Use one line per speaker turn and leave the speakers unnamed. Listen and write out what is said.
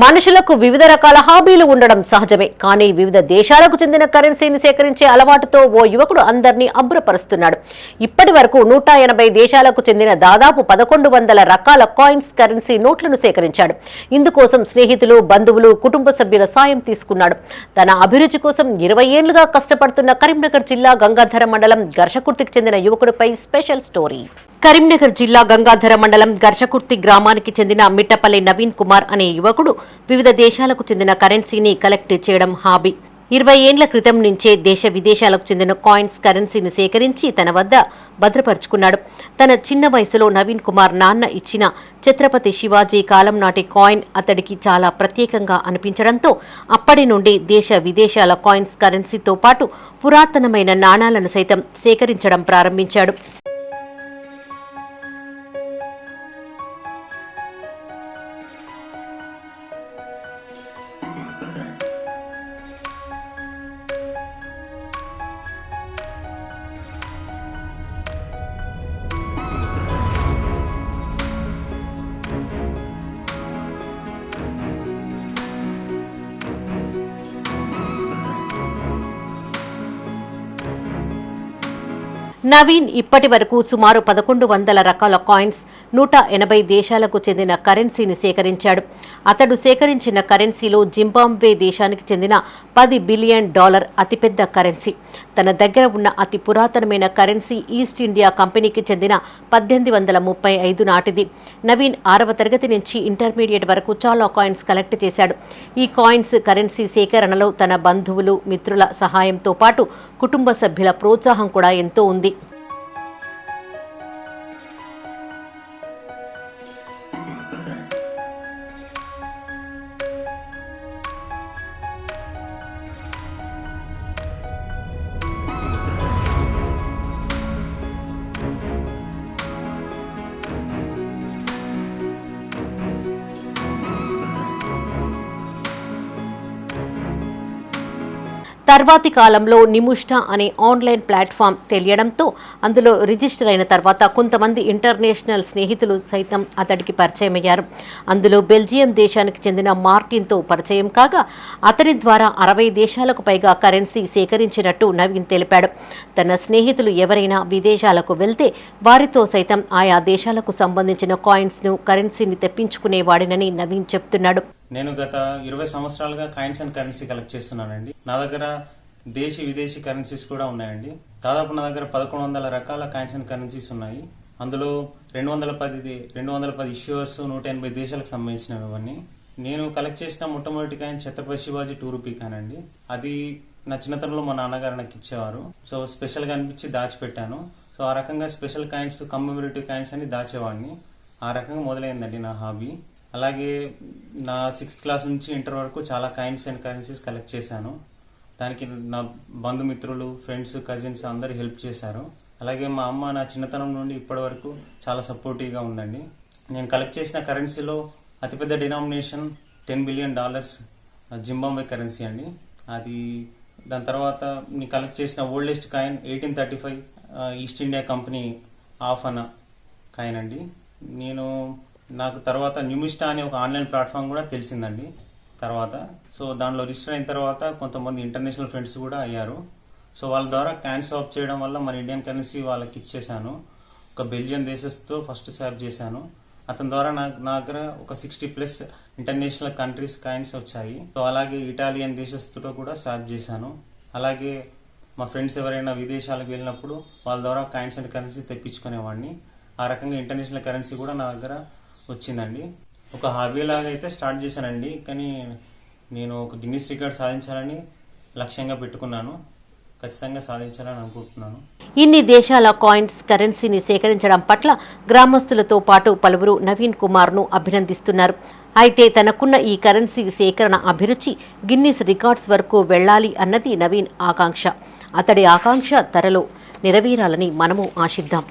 మనుషులకు వివిధ రకాల హాబీలు ఉండడం సహజమే. కానీ వివిధ దేశాలకు చెందిన కరెన్సీని సేకరించే అలవాటుతో ఓ యువకుడు అందరినీ అబ్బురపరుస్తున్నాడు. ఇప్పటి వరకు నూట ఎనభై దేశాలకు చెందిన దాదాపు పదకొండు వందల రకాల కాయిన్స్ కరెన్సీ నోట్లను సేకరించాడు. ఇందుకోసం స్నేహితులు బంధువులు కుటుంబ సభ్యుల సాయం తీసుకున్నాడు. తన అభిరుచి కోసం ఇరవై ఏళ్ళుగా కష్టపడుతున్న కరీంనగర్ జిల్లా గంగాధర మండలం ఘర్షకుర్తికి చెందిన యువకుడిపై స్పెషల్ స్టోరీ. కరీంనగర్ జిల్లా గంగాధర మండలం గర్షకుర్తి గ్రామానికి చెందిన మిట్టపల్లి నవీన్ కుమార్ అనే యువకుడు వివిధ దేశాలకు చెందిన కరెన్సీని కలెక్ట్ చేయడం హాబీ. ఇరవై ఏండ్ల క్రితం నుంచే దేశ విదేశాలకు చెందిన కాయిన్స్ కరెన్సీని సేకరించి తన వద్ద భద్రపరుచుకున్నాడు. తన చిన్న వయసులో నవీన్ కుమార్ నాన్న ఇచ్చిన ఛత్రపతి శివాజీ కాలం నాటి కాయిన్ అతడికి చాలా ప్రత్యేకంగా అనిపించడంతో అప్పటి నుండి దేశ విదేశాల కాయిన్స్ కరెన్సీతో పాటు పురాతనమైన నాణాలను సైతం సేకరించడం ప్రారంభించాడు. నవీన్ ఇప్పటి వరకు సుమారు పదకొండు వందల రకాల కాయిన్స్ నూట ఎనభై దేశాలకు చెందిన కరెన్సీని సేకరించాడు. అతడు సేకరించిన కరెన్సీలో జింబాబ్వే దేశానికి చెందిన పది బిలియన్ డాలర్ అతిపెద్ద కరెన్సీ. తన దగ్గర ఉన్న అతి పురాతనమైన కరెన్సీ ఈస్ట్ ఇండియా కంపెనీకి చెందిన పద్దెనిమిది వందల ముప్పై ఐదు నాటిది. నవీన్ ఆరవ తరగతి నుంచి ఇంటర్మీడియట్ వరకు చాలా కాయిన్స్ కలెక్ట్ చేశాడు. ఈ కాయిన్స్ కరెన్సీ సేకరణలో తన బంధువులు మిత్రుల సహాయంతో పాటు కుటుంబ సభ్యుల ప్రోత్సాహం కూడా ఎంతో ఉంది. తర్వాతి కాలంలో నిముష్ట అనే ఆన్లైన్ ప్లాట్ఫామ్ తెలియడంతో అందులో రిజిస్టర్ అయిన తర్వాత కొంతమంది ఇంటర్నేషనల్ స్నేహితులు సైతం అతడికి పరిచయమయ్యారు. అందులో బెల్జియం దేశానికి చెందిన మార్టిన్తో పరిచయం కాగా అతని ద్వారా అరవై దేశాలకు పైగా కరెన్సీ సేకరించినట్టు నవీన్ తెలిపాడు. తన స్నేహితులు ఎవరైనా విదేశాలకు వెళ్తే వారితో సైతం ఆయా దేశాలకు సంబంధించిన కాయిన్స్ను కరెన్సీని తెప్పించుకునేవాడినని నవీన్ చెప్తున్నాడు.
నేను గత ఇరవై సంవత్సరాలుగా కాయిన్స్ అండ్ కరెన్సీ కలెక్ట్ చేస్తున్నానండి. నా దగ్గర దేశీ విదేశీ కరెన్సీస్ కూడా ఉన్నాయండి. దాదాపు నా దగ్గర పదకొండు వందల రకాల కాయిన్స్ అండ్ కరెన్సీస్ ఉన్నాయి. అందులో రెండు వందల పది రెండు వందల పది ఇష్యూవర్స్ నూట ఎనభై దేశాలకు సంబంధించినవి ఇవన్నీ నేను కలెక్ట్ చేసిన మొట్టమొదటి coin Chhatrapati Shivaji two rupee coin అండి. అది నా చిన్నతనంలో మా నాన్నగారు నాకు ఇచ్చేవారు. సో స్పెషల్గా అనిపించి దాచిపెట్టాను. సో ఆ రకంగా స్పెషల్ కాయిన్స్ కమ్యూనిటీ కాయిన్స్ అని దాచేవాడిని. ఆ రకంగా మొదలైందండి నా హాబీ అలాగే నా సిక్స్త్ క్లాస్ నుంచి ఇంటర్ వరకు చాలా కాయిన్స్ అండ్ కరెన్సీస్ కలెక్ట్ చేశాను. దానికి నా బంధుమిత్రులు ఫ్రెండ్స్ కజిన్స్ అందరూ హెల్ప్ చేశారు. అలాగే మా అమ్మ నా చిన్నతనం నుండి ఇప్పటి వరకు చాలా సపోర్టివ్గా ఉందండి. నేను కలెక్ట్ చేసిన కరెన్సీలో అతిపెద్ద denomination ten billion dollars Zimbabwe currency అండి. అది దాని తర్వాత నేను కలెక్ట్ చేసిన oldest coin eighteen thirty five East India company of అన్న కాయిన్ అండి. నేను నాకు తర్వాత న్యూమిస్టా అనే ఒక ఆన్లైన్ ప్లాట్ఫామ్ కూడా తెలిసిందండి తర్వాత. సో దానిలో రిజిస్టర్ అయిన తర్వాత కొంతమంది ఇంటర్నేషనల్ ఫ్రెండ్స్ కూడా అయ్యారు. సో వాళ్ళ ద్వారా క్యాన్ స్వాప్ చేయడం వల్ల మన ఇండియన్ కరెన్సీ వాళ్ళకి ఇచ్చేసాను ఒక బెల్జియం దేశస్తో ఫస్ట్ స్వాప్ చేశాను. అతని ద్వారా నాకు నా దగ్గర ఒక sixty plus international countries coins వచ్చాయి. సో అలాగే ఇటాలియన్ దేశస్తుతో కూడా స్వాప్ చేశాను. అలాగే మా ఫ్రెండ్స్ ఎవరైనా విదేశాలకు వెళ్ళినప్పుడు వాళ్ళ ద్వారా కాయిన్స్ అండ్ కరెన్సీ తెప్పించుకునేవాడిని. ఆ రకంగా ఇంటర్నేషనల్ కరెన్సీ కూడా నా దగ్గర వచ్చిందండి. ఒక హాబీ లాగా అయితే స్టార్ట్ చేశానండి. కానీ నేను ఒక గిన్నిస్ రికార్డ్ సాధించాలని లక్ష్యంగా పెట్టుకున్నాను. ఖచ్చితంగా సాధించాలని అనుకుంటున్నాను.
ఇన్ని దేశాల కాయిన్స్ కరెన్సీని సేకరించడం పట్ల గ్రామస్తులతో పాటు పలువురు నవీన్ కుమార్ను అభినందిస్తున్నారు. అయితే తనకున్న ఈ కరెన్సీ సేకరణ అభిరుచి గిన్నిస్ రికార్డ్స్ వరకు వెళ్ళాలి అన్నది నవీన్ ఆకాంక్ష. అతడి ఆకాంక్ష త్వరలో నెరవేరాలని మనము ఆశిద్దాం.